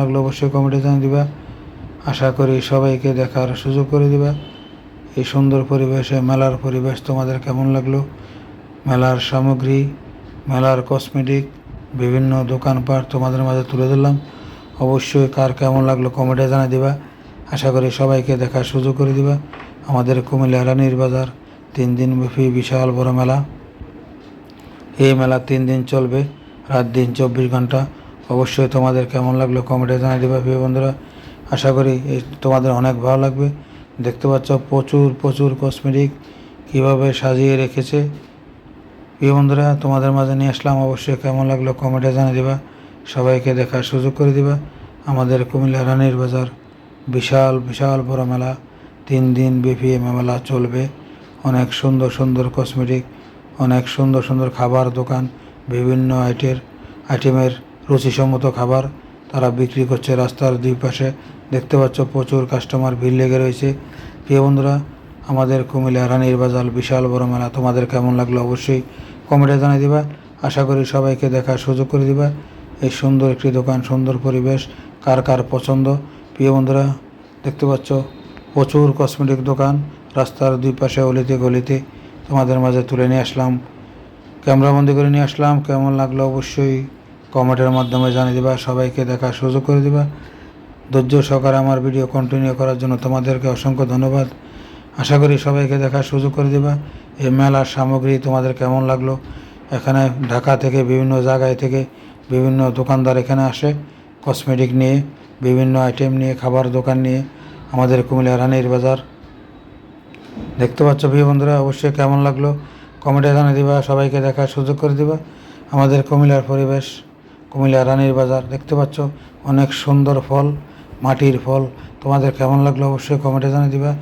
লাগল অবশ্যই কমেন্টে জানিয়ে দিবা। আশা করি সবাইকে দেখার সুযোগ করে দিবা। এই সুন্দর পরিবেশে, মেলার পরিবেশ তোমাদের কেমন লাগল? মেলার সামগ্রী, মেলার কসমেটিক, বিভিন্ন দোকানপাট তোমাদের মাঝে তুলে ধরলাম। অবশ্যই কার কেমন লাগল কমেন্টে জানিয়ে দিবা। আশা করি সবাইকে দেখার সুযোগ করে দিবা। আমাদের কুমিল্লা রানীর বাজার, তিন দিন ব্যাপী বিশাল বড় মেলা। এই মেলা তিন দিন চলবে, রাত দিন চব্বিশ ঘণ্টা। অবশ্যই তোমাদের কেমন লাগল কমেন্টে জানিয়ে দেবে প্রিয় বন্ধুরা। আশা করি এই তোমাদের অনেক ভালো লাগবে। দেখতে পাচ্ছ প্রচুর প্রচুর কসমেটিক কীভাবে সাজিয়ে রেখেছে। প্রিয় বন্ধুরা, তোমাদের মাঝে নিয়ে আসলাম। অবশ্যই কেমন লাগল কমেন্টে জানিয়ে দিবা। সবাইকে দেখার সুযোগ করে দিবা। আমাদের কুমিল্লা রানীর বাজার, বিশাল বিশাল বড় মেলা। তিন দিন ব্যাপী এই মেলা চলবে। অনেক সুন্দর সুন্দর কসমেটিক অনেক সুন্দর সুন্দর খাবার দোকান, বিভিন্ন আইটের আইটেমের রুচিসম্মত খাবার তারা বিক্রি করছে রাস্তার দুই পাশে দেখতে পাচ্ছ প্রচুর কাস্টমার ভিড় লেগে রয়েছে। প্রিয় বন্ধুরা, আমাদের কুমিল্লা রানীর বাজার বিশাল বড় মেলা। তোমাদের কেমন লাগল অবশ্যই কমেন্টে জানিয়ে দিবা। আশা করি সবাইকে দেখার সুযোগ করে দিবা। এই সুন্দর একটি দোকান, সুন্দর পরিবেশ, কার কার পছন্দ। প্রিয় বন্ধুরা, দেখতে পাচ্ছ প্রচুর কসমেটিক দোকান, রাস্তার দুই পাশে অলিতে গলিতে। তোমাদের মাঝে তুলে নিয়ে আসলাম। ক্যামেরাবন্দি করে নিয়ে আসলাম। কেমন লাগল অবশ্যই কমেন্টের মাধ্যমে জানিয়ে দিবা, সবাইকে দেখার সুযোগ করে দিবা। ধৈর্য সহকারে আমার ভিডিও কন্টিনিউ করার জন্য তোমাদেরকে অসংখ্য ধন্যবাদ। আশা করি সবাইকে দেখার সুযোগ করে দিবা। এই মেলার সামগ্রী তোমাদের কেমন লাগল? এখানে ঢাকা থেকে বিভিন্ন জায়গায় থেকে বিভিন্ন দোকানদার এখানে আসে। কসমেটিক নিয়ে, বিভিন্ন আইটেম নিয়ে, খাবার দোকান নিয়ে, আমাদের কুমিল্লা রানীর বাজার। দেখতে পাচ্ছ প্রিয় বন্ধুরা, অবশ্যই কেমন লাগল? কমেন্টে জানিয়ে দিবা, সবাইকে দেখার সুযোগ করে দিবা। আমাদের কুমিল্লার পরিবেশ। কুমিল্লা রানীর বাজার দেখতে পাচ্ছ। অনেক সুন্দর ফল, মাটির ফল। তোমাদের কেমন লাগল অবশ্যই কমেন্টে জানিয়ে দিবা।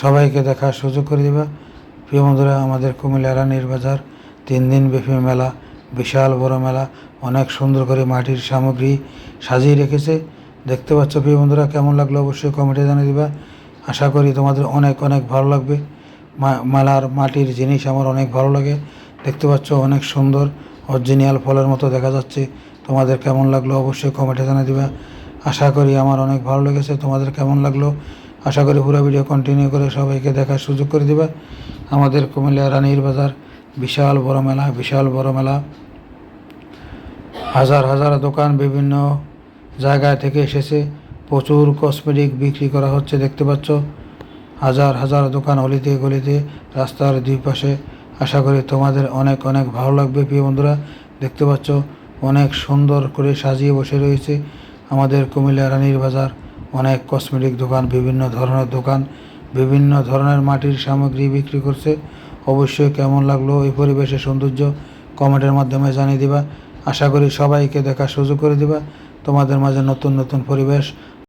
সবাইকে দেখার সুযোগ করে দিবা। প্রিয় বন্ধুরা, আমাদের কুমিল্লা রানীর বাজার তিন দিন ব্যাপী মেলা, বিশাল বড় মেলা, অনেক সুন্দর করে মাটির সামগ্রী সাজিয়ে রেখেছে। দেখতে পাচ্ছ প্রিয় বন্ধুরা, কেমন লাগল অবশ্যই কমেন্টে জানিয়ে দিবা। আশা করি তোমাদের অনেক অনেক ভালো লাগবে। মেলার মাটির জিনিস আমার অনেক ভালো লাগে। দেখতে পাচ্ছ অনেক সুন্দর অরিজিনাল ফলের মতো দেখা যাচ্ছে। তোমাদের কেমন লাগল অবশ্যই কমেন্টে জানিয়ে দিবা। আশা করি আমার অনেক ভালো লেগেছে। তোমাদের কেমন লাগল? আশা করি পুরো ভিডিও কন্টিনিউ করে সবাইকে দেখার সুযোগ করে দিবা। আমাদের কুমিল্লা রানীর বাজার, বিশাল বড় মেলা, বিশাল বড় মেলা। হাজার হাজার দোকান বিভিন্ন জায়গা থেকে এসেছে। প্রচুর কসমেটিক বিক্রি করা হচ্ছে, দেখতে পাচ্ছ। হাজার হাজার দোকান অলিতে গলিতে রাস্তার দুই পাশে। আশা করি তোমাদের অনেক অনেক ভালো লাগবে, প্রিয় বন্ধুরা। দেখতে পাচ্ছ অনেক সুন্দর করে সাজিয়ে বসে রয়েছে। আমাদের কুমিল্লা রানীর বাজার, অনেক কসমেটিক দোকান, বিভিন্ন ধরনের দোকান, বিভিন্ন ধরনের মাটির সামগ্রী বিক্রি করছে। অবশ্যই কেমন লাগল এই পরিবেশের সৌন্দর্য, কমেন্টের মাধ্যমে জানিয়ে দিবা। আশা করি সবাইকে দেখা সুযোগ করে দিবা। তোমাদের মাঝে নতুন নতুন পরিবেশ